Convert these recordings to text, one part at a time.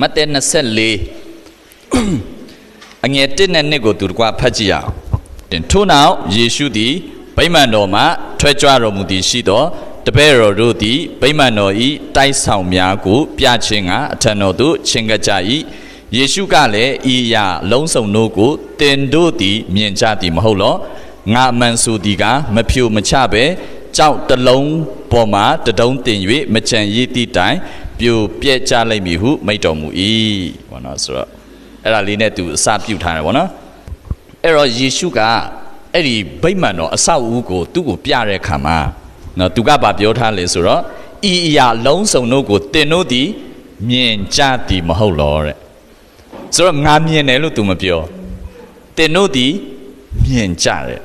မဿဲ24အငယ်1နဲ့2ကိုသူတကွာဖတ်ကြည့်ရအောင်တင်ထို့နောက်ယေရှုသည်ဗိမာန်တော်မှထွက်ကြွတော်မူသည်ရှိသောတပည့်တော်တို့သည်ဗိမာန်တော်၏တိုက်ဆောင်များကို ပြခြင်းကအထံတော်သို့ချဉ်ကပ်ကြ၏ယေရှုကလည်းဤအရာလုံးစုံတို့ကိုတင်တို့သည်မြင်ကြသည်မဟုတ်လောငါအမှန်ဆိုသည်ကမဖြူမချပဲကြောက်တစ်လုံးပေါ်မှာတတုံးတင်၍မချံရည်သည့်တိုင် ပြိုပြက်ကြလိမ့်မည်ဟုမိန့်တော်မူ၏ဘောနော်ဆိုတော့အဲ့ဒါလေးနဲ့သူအစပြုထားတယ်ဘောနော်အဲ့တော့ယေရှုကအဲ့ဒီဗိမာန်တော်အဆောက်အဦကိုသူ့ကိုပြတဲ့အခါမှာနော်သူကဗာပြောထားလေဆိုတော့ဤအရာလုံးစုံတို့ကိုတင်တို့သည်မြင်ကြသည်မဟုတ်လောတဲ့ဆိုတော့ငါမြင်တယ်လို့သူမပြောတင်တို့သည်မြင်ကြတယ်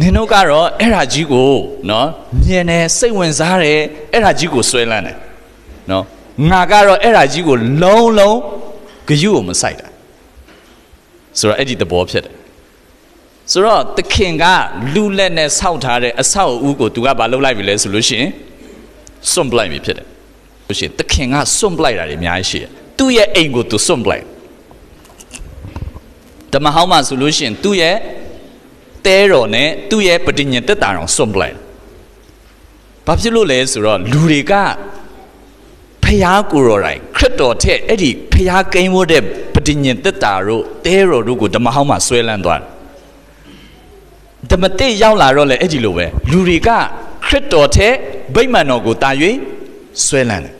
နင်တို့ကတော့အဲ့ဓာကြီးကိုနော်မြင်တယ်စိတ်ဝင်စားတယ်အဲ့ဓာကြီးကိုဆွဲလန်းတယ် နော်ငါကတော့အဲ့ဓာကြီးကိုလုံးလုံးဂယုကိုမဆိုင်တာဆိုတော့အဲ့ဒီသဘောဖြစ်တယ်ဆိုတော့သခင်ကလူလက်နဲ့ဆောက်ထားတဲ့အဆောက်အဦကိုသူကဘာလုပ်လိုက်ပြီလဲဆိုလို့ရှိရင်စွန့်ပလိုက်ပြီဖြစ်တယ်လို့ရှိရင်သခင်ကစွန့်ပလိုက်တာတွေအများကြီးရှိတယ်သူ့ရဲ့အိမ်ကိုသူစွန့်ပလိုက်ဓမ္မဟောင်းမှာဆိုလို့ရှိရင်သူ့ရဲ့တဲတော်နဲ့သူ့ရဲ့ပဋိညာဉ်တက်တာတော်စွန့်ပလိုက်ဘာဖြစ်လို့လဲဆိုတော့လူတွေက ဖျားကိုယ်တော်တိုင်ခရစ်တော်ထက်အဲ့ဒီဖျားကိန်းဝတ်တဲ့ပဋိညာဉ်တက်တာတို့တဲတော်တို့ကိုဓမ္မဟောင်းမှာဆွဲလန်းသွားတယ်ဓမ္မတိရောက်လာတော့လေအဲ့ဒီလိုပဲလူတွေကခရစ်တော်ထက်ဗိမာန်တော်ကိုတာ၍ဆွဲလန်းတယ်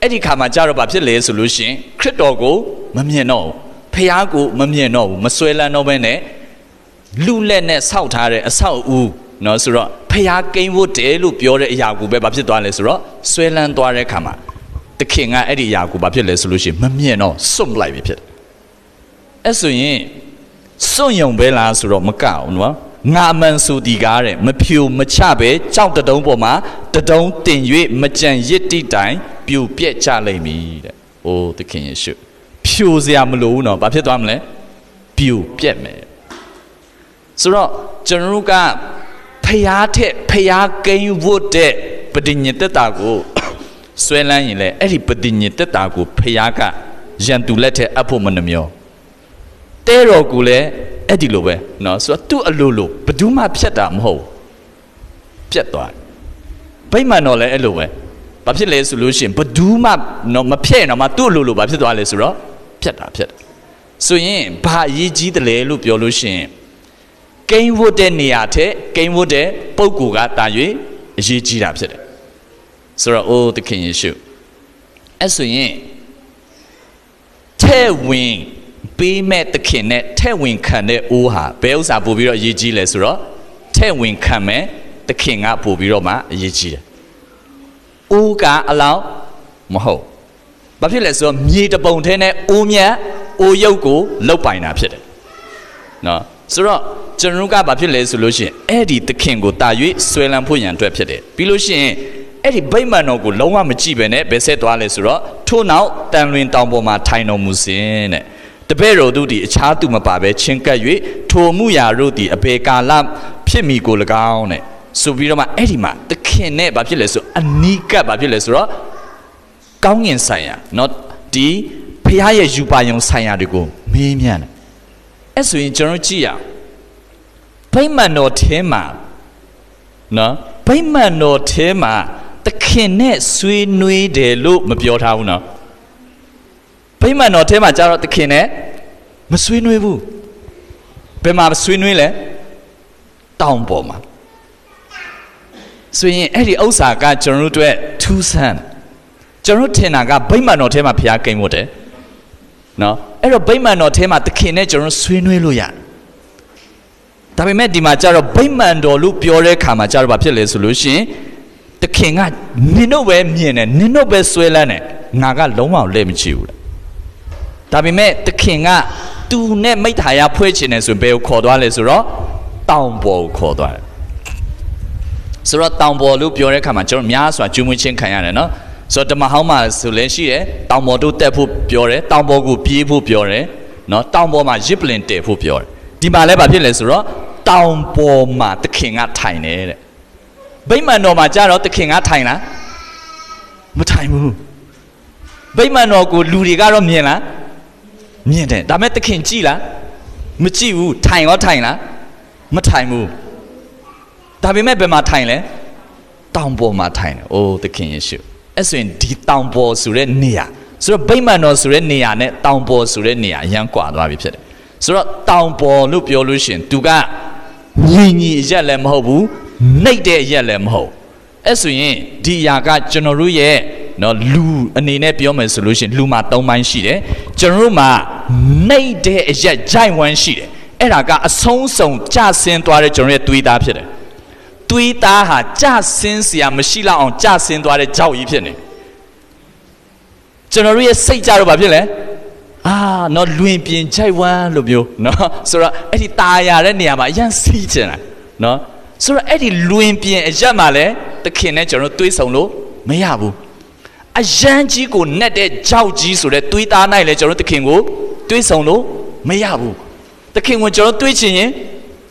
အဲ့ဒီခါမှာကြတော့ဘာဖြစ်လဲဆိုလို့ရှိရင်ခရစ်တော်ကိုမမြင်တော့ဘူးဖျားကိုမမြင်တော့ဘူးမဆွဲလန်းတော့ဘဲနဲ့လူလက်နဲ့ဆောက်ထားတဲ့အဆောက်အဦเนาะဆိုတော့ဖျားကိန်းဖို့တယ်လို့ပြောတဲ့အရာကိုပဲဘာဖြစ်သွားလဲဆိုတော့ဆွဲလန်းသွားတဲ့ခါမှာ တခင်ကအဲ့ဒီအရာကိုဘာဖြစ်လဲဆိုလို့ရှိရင်မမြင်တော့စွန့်ပလိုက်ပြီဖြစ်တယ်အဲ့ဆိုရင်စွန့်ယုံပဲလားဆိုတော့မကအောင်နော်ငါအမှန်ဆိုဒီကားတဲ့မဖြူမချပဲကြောက်တတုံးပေါ်မှာတတုံးတင်၍မကြံရစ်တိတိုင်ပြူပြက်ကြလိမ့်မည်တဲ့။အိုးသခင်ယေရှုဖြူစရာမလိုဘူးနော်။ဘာဖြစ်သွားမလဲ။ပြူပြက်မယ်။ဆိုတော့ကျွန်တော်တို့ကဖျားထက်ဖျားကိန်းဝတ်တဲ့ပဋိညာဉ်တက်တာကို ဆွဲလန်းရင်လေအဲ့ဒီပဋိညာဉ်တက်တာကိုဖျားကရန်သူလက်ထက်အပ်ဖို့မနှမျောတဲတော်ကူလည်းအဲ့ဒီလိုပဲเนาะဆိုတော့သူ့အလိုလိုဘယ်သူမှဖြတ်တာမဟုတ်ပြတ်သွားဗိမာန်တော်လည်းအဲ့လိုပဲဘာဖြစ်လဲဆိုလို့ရှိရင်ဘယ်သူမှနော်မဖြဲ့တော့မှသူ့အလိုလိုဘာဖြစ်သွားလဲဆိုတော့ဖြတ်တာဖြတ်တာဆိုရင်ဘာအရေးကြီးတယ်လဲလို့ပြောလို့ရှိရင်ကိန်းဝတ်တဲ့နေရာထက်ကိန်းဝတ်တဲ့ပုံကူကတာ၍အရေးကြီးတာဖြစ်တယ် ဆိုတော့အိုးသခင်ယေရှုအဲ့ဆိုရင်ထဲ့ဝင်ပေးမဲ့သခင်နဲ့ထဲ့ဝင်ခံတဲ့အိုးဟာဘယ်ဥစ္စာပို့ပြီးတော့အရေးကြီးလဲဆိုတော့ထဲ့ဝင်ခံမဲ့သခင်ကပို့ပြီးတော့မှအရေးကြီးတယ်။အိုးကအလောင်းမဟုတ်။ဘာဖြစ်လဲဆိုတော့မြေတပုံထဲနဲ့အိုးမြတ်အိုးရုပ်ကိုလုတ်ပိုင်တာဖြစ်တယ်။နော်ဆိုတော့ကျွန်တော်တို့ကဘာဖြစ်လဲဆိုလို့ရှိရင်အဲ့ဒီသခင်ကိုတာ၍ဆွဲလန်းဖို့ရန်အတွက်ဖြစ်တယ်။ပြီးလို့ရှိရင် အဲ့ဒီဗိမာန်တော်ကိုလုံးဝမကြည့်ပဲနဲ့ဘယ်ဆက်သွားလဲဆိုတော့ထို့နောက်တန်လွင်တောင်ပေါ်မှာထိုင်တော်မူစဉ်တဲ့တပည့်တော်တို့သည်အခြားသူမပါဘဲချင်းကပ်၍ထိုမှုရာတို့သည်အဘေကာလဖြစ်မိကို၎င်းတဲ့ဆိုပြီးတော့မှအဲ့ဒီမှာသခင်နဲ့ဘာဖြစ်လဲဆိုအနီးကပ်ဘာဖြစ်လဲဆိုတော့ကောင်းငင်ဆိုင်ရာ not ဒီဖះရဲ့ယူပါယုံဆိုင်ရာတွေကိုမေးမြန်းတယ်အဲ့ဆိုရင်ကျွန်တော်ကြည့်ရအောင်ဗိမာန်တော်ထဲမှာနော်ဗိမာန်တော်ထဲမှာ သခင်နဲ့ဆွေးနွေးတယ်လို့မပြောထားဘူးနော်ဗိမာန်တော်ထဲမှာကျတော့သခင်နဲ့မဆွေးနွေးဘူးဘယ်မှာဆွေးနွေးလဲတောင်ပေါ်မှာဆိုရင်အဲ့ဒီဥစ္စာကကျွန်တော်တို့အတွက်ထူးဆန်းကျွန်တော်ထင်တာကဗိမာန်တော်ထဲမှာဖျားကိန်းဖို့တယ်နော်အဲ့တော့ဗိမာန်တော်ထဲမှာသခင်နဲ့ကျွန်တော်ဆွေးနွေးလို့ရတယ်ဒါပေမဲ့ဒီမှာကျတော့ဗိမာန်တော်လို့ပြောတဲ့ခါမှာကျတော့ဘာဖြစ်လဲဆိုလို့ရှိရင် တခင်ကနင်တို့ပဲမြင်တယ်နင်တို့ပဲဆွဲလန်းတယ်ငါကလုံးဝလက်မချဘူးလေဒါပေမဲ့တခင်ကသူနဲ့မိထာရဖွဲ့ချင်တယ်ဆိုရင်ဘယ်ကိုခေါ်သွားလဲဆိုတော့တောင်ပေါ်ကိုခေါ်သွားတယ်ဆိုတော့တောင်ပေါ်လို့ပြောတဲ့ခါမှာကျွန်တော်များစွာကျွေးမွေးခြင်းခံရတယ်နော်ဆိုတော့ဓမ္မဟောင်းမှာဆိုလဲရှိတယ်တောင်ပေါ်တို့တက်ဖို့ပြောတယ်တောင်ပေါ်ကိုပြေးဖို့ပြောတယ်နော်တောင်ပေါ်မှာရစ်ပလင်တည်ဖို့ပြောတယ်ဒီမှာလည်းဘာဖြစ်လဲဆိုတော့တောင်ပေါ်မှာသခင်ကထိုင်တယ်တဲ့ ဗိမာန်တော်မှာကြတော့သခင်ကထိုင်လားမထိုင်ဘူးဗိမာန်တော်ကိုလူတွေကတော့မြင်လားမြင်တယ်ဒါပေမဲ့သခင်ကြည်လားမကြည့်ဘူးထိုင်ရောထိုင်လားမထိုင်ဘူးဒါပေမဲ့ဘယ်မှာထိုင်လဲတောင်ပေါ်မှာထိုင်တယ်အိုးသခင်ယေရှုအဲ့ဆိုရင်ဒီတောင်ပေါ်ဆိုတဲ့နေရာဆိုတော့ဗိမာန်တော်ဆိုတဲ့နေရာနဲ့တောင်ပေါ်ဆိုတဲ့နေရာအရန်ကွာသွားပြီဖြစ်တယ်ဆိုတော့တောင်ပေါ်လို့ပြောလို့ရှရင်သူကညီညီအရက်လည်းမဟုတ်ဘူး နှိပ်တဲ့အရက်လည်းမဟုတ်အဲ့ဆိုရင်ဒီအရာကကျွန်တော်တို့ရဲ့နော်လူအနေနဲ့ပြောမယ်ဆိုလို့ရှိရင်လူမှာ၃ပိုင်းရှိတယ်ကျွန်တော်တို့မှာနှိပ်တဲ့အရက်ဂျိုင်ဝမ်ရှိတယ်အဲ့ဒါကအဆုံးစုံကြဆင်းသွားတဲ့ကျွန်တော်ရဲ့သွေးသားဖြစ်တယ်သွေးသားဟာကြဆင်းစရာမရှိလောက်အောင်ကြဆင်းသွားတဲ့ကြောက်ကြီးဖြစ်နေကျွန်တော်တို့ရဲ့စိတ်ကြတော့ဘာဖြစ်လဲအာနော်လွင်ပြင်ခြိုက်ဝမ်းလို့မျိုးနော်ဆိုတော့အဲ့ဒီตาရတဲ့နေရာမှာအရင်စီးကျင်လာနော် ဆိုတော့အဲ့ဒီလွင်ပြင်အရက်မှာလဲသခင်နဲ့ကျွန်တော်တို့တွေးဆုံလို့မရဘူးအရန်ကြီးကိုနှက်တဲ့ကြောက်ကြီးဆိုတဲ့တွေးသားနိုင်လဲကျွန်တော်တို့သခင်ကိုတွေးဆုံလို့မရဘူးသခင်ကိုကျွန်တော်တွေးချင်ရင်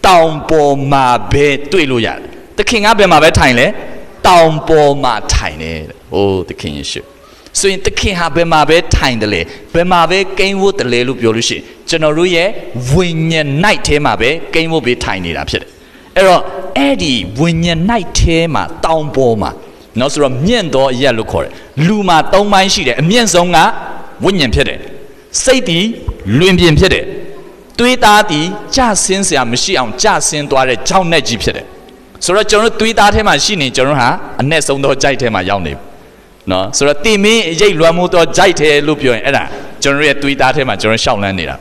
တောင်ပေါ်မှာပဲတွေးလို့ရတယ်သခင်ကဘယ်မှာပဲထိုင်လဲတောင်ပေါ်မှာထိုင်တယ်တဲ့။အိုးသခင်ယေရှုဆိုရင်သခင်ဟာဘယ်မှာပဲထိုင်တယ်လေဘယ်မှာပဲကိန်းဝတ်တယ်လေလို့ပြောလို့ရှိရင်ကျွန်တော်တို့ရဲ့ဝိညာဉ် night ထဲမှာပဲကိန်းဝတ်ပြီးထိုင်နေတာဖြစ်တယ်။ အဲ့တော့အဲ့ဒီဝိညာဉ် night ထဲမှာတောင်ပေါ်မှာနော်ဆိုတော့မြင့်သောအရက်လို့ခေါ်တယ်။လူမှာ၃ပိုင်းရှိတယ်အမြင့်ဆုံးကဝိညာဉ်ဖြစ်တယ်။စိတ်တည်လွင်ပြင်ဖြစ်တယ်။တွေးသားတည်ကြဆင်းစရာမရှိအောင်ကြဆင်းသွားတဲ့ကြောက်နဲ့ကြီးဖြစ်တယ်။ဆိုတော့ကျွန်တော်တို့တွေးသားထဲမှာရှိနေကျွန်တော်တို့ဟာအ내ဆုံးသောကြိုက်ထဲမှာရောက်နေပြီနော်ဆိုတော့တင်မင်းရိတ်လွမ်းမိုးတော့ကြိုက်တယ်လို့ပြောရင်အဲ့ဒါကျွန်တော်ရဲ့တွေးသားထဲမှာကျွန်တော်ရှောက်လန်းနေတာ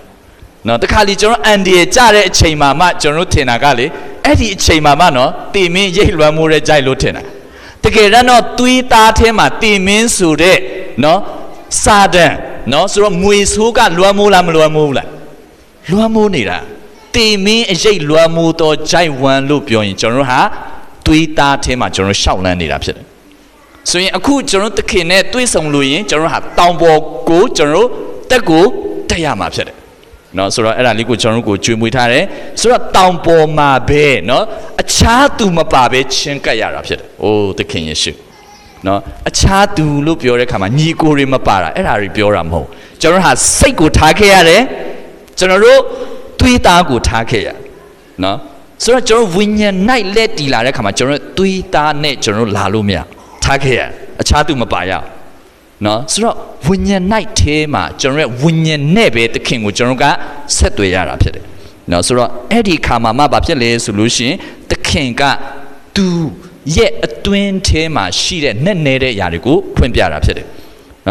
နော်တခါလီကျွန်တော်အန်ဒီရကြတဲ့အချိန်မှာမှကျွန်တော်ထင်တာကလေအဲ့ဒီအချိန်မှာမှနော်တင်မင်းရိတ်လွမ်းမိုးတဲ့ကြိုက်လို့ထင်တာတကယ်တော့တွေးသားထဲမှာတင်မင်းဆိုတဲ့နော်စာဒန်နော်ဆိုတော့မွေဆိုးကလွမ်းမိုးလားမလွမ်းမိုးဘူးလားလွမ်းမိုးနေတာတင်မင်းအရိတ်လွမ်းမိုးတော့ကြိုက်ဝမ်းလို့ပြောရင်ကျွန်တော်ဟာတွေးသားထဲမှာကျွန်တော်ရှောက်လန်းနေတာဖြစ်တယ်ဆိုရင်အခုကျွန်တော်သခင်နဲ့တွေ့ဆုံလို့ရင်ကျွန်တော်ဟာတောင်ပေါ်ကိုကျွန်တော်တက်ကိုတက်ရမှာဖြစ်တယ် เนาะဆိုတော့အဲ့ဒါလေးကိုကျွန်တော်တို့ကိုကြွေမွေထားတယ်ဆိုတော့တောင်ပေါ်မှာပဲเนาะအခြားသူမပါပဲချင်းကပ်ရတာဖြစ်တယ်အိုးသခင်ယေရှုเนาะအခြားသူလို့ပြောတဲ့ခါမှာညီကိုတွေမပါတာအဲ့ဒါတွေပြောတာမဟုတ်ကျွန်တော်ဟာစိတ်ကိုထားခဲ့ရတယ်ကျွန်တော်တို့သွေးသားကိုထားခဲ့ရเนาะဆိုတော့ကျွန်တော်ဝိညာဉ် night လက်တီလာတဲ့ခါမှာကျွန်တော်သွေးသားနဲ့ကျွန်တော်လာလို့မရထားခဲ့ရအခြားသူမပါရ နော်ဆိုတော့ဝိညာဉ် night ထဲမှာကျွန်တော်ရဲ့ဝိညာဉ်နဲ့ပဲသခင်ကိုကျွန်တော်ကဆက်သွယ်ရတာဖြစ်တယ်နော်ဆိုတော့အဲ့ဒီခါမှာမှဘာဖြစ်လဲဆိုလို့ရှိရင်သခင်ကသူရဲ့အတွင်းထဲမှာရှိတဲ့နဲ့နဲတဲ့အရာတွေကိုဖွင့်ပြတာဖြစ်တယ်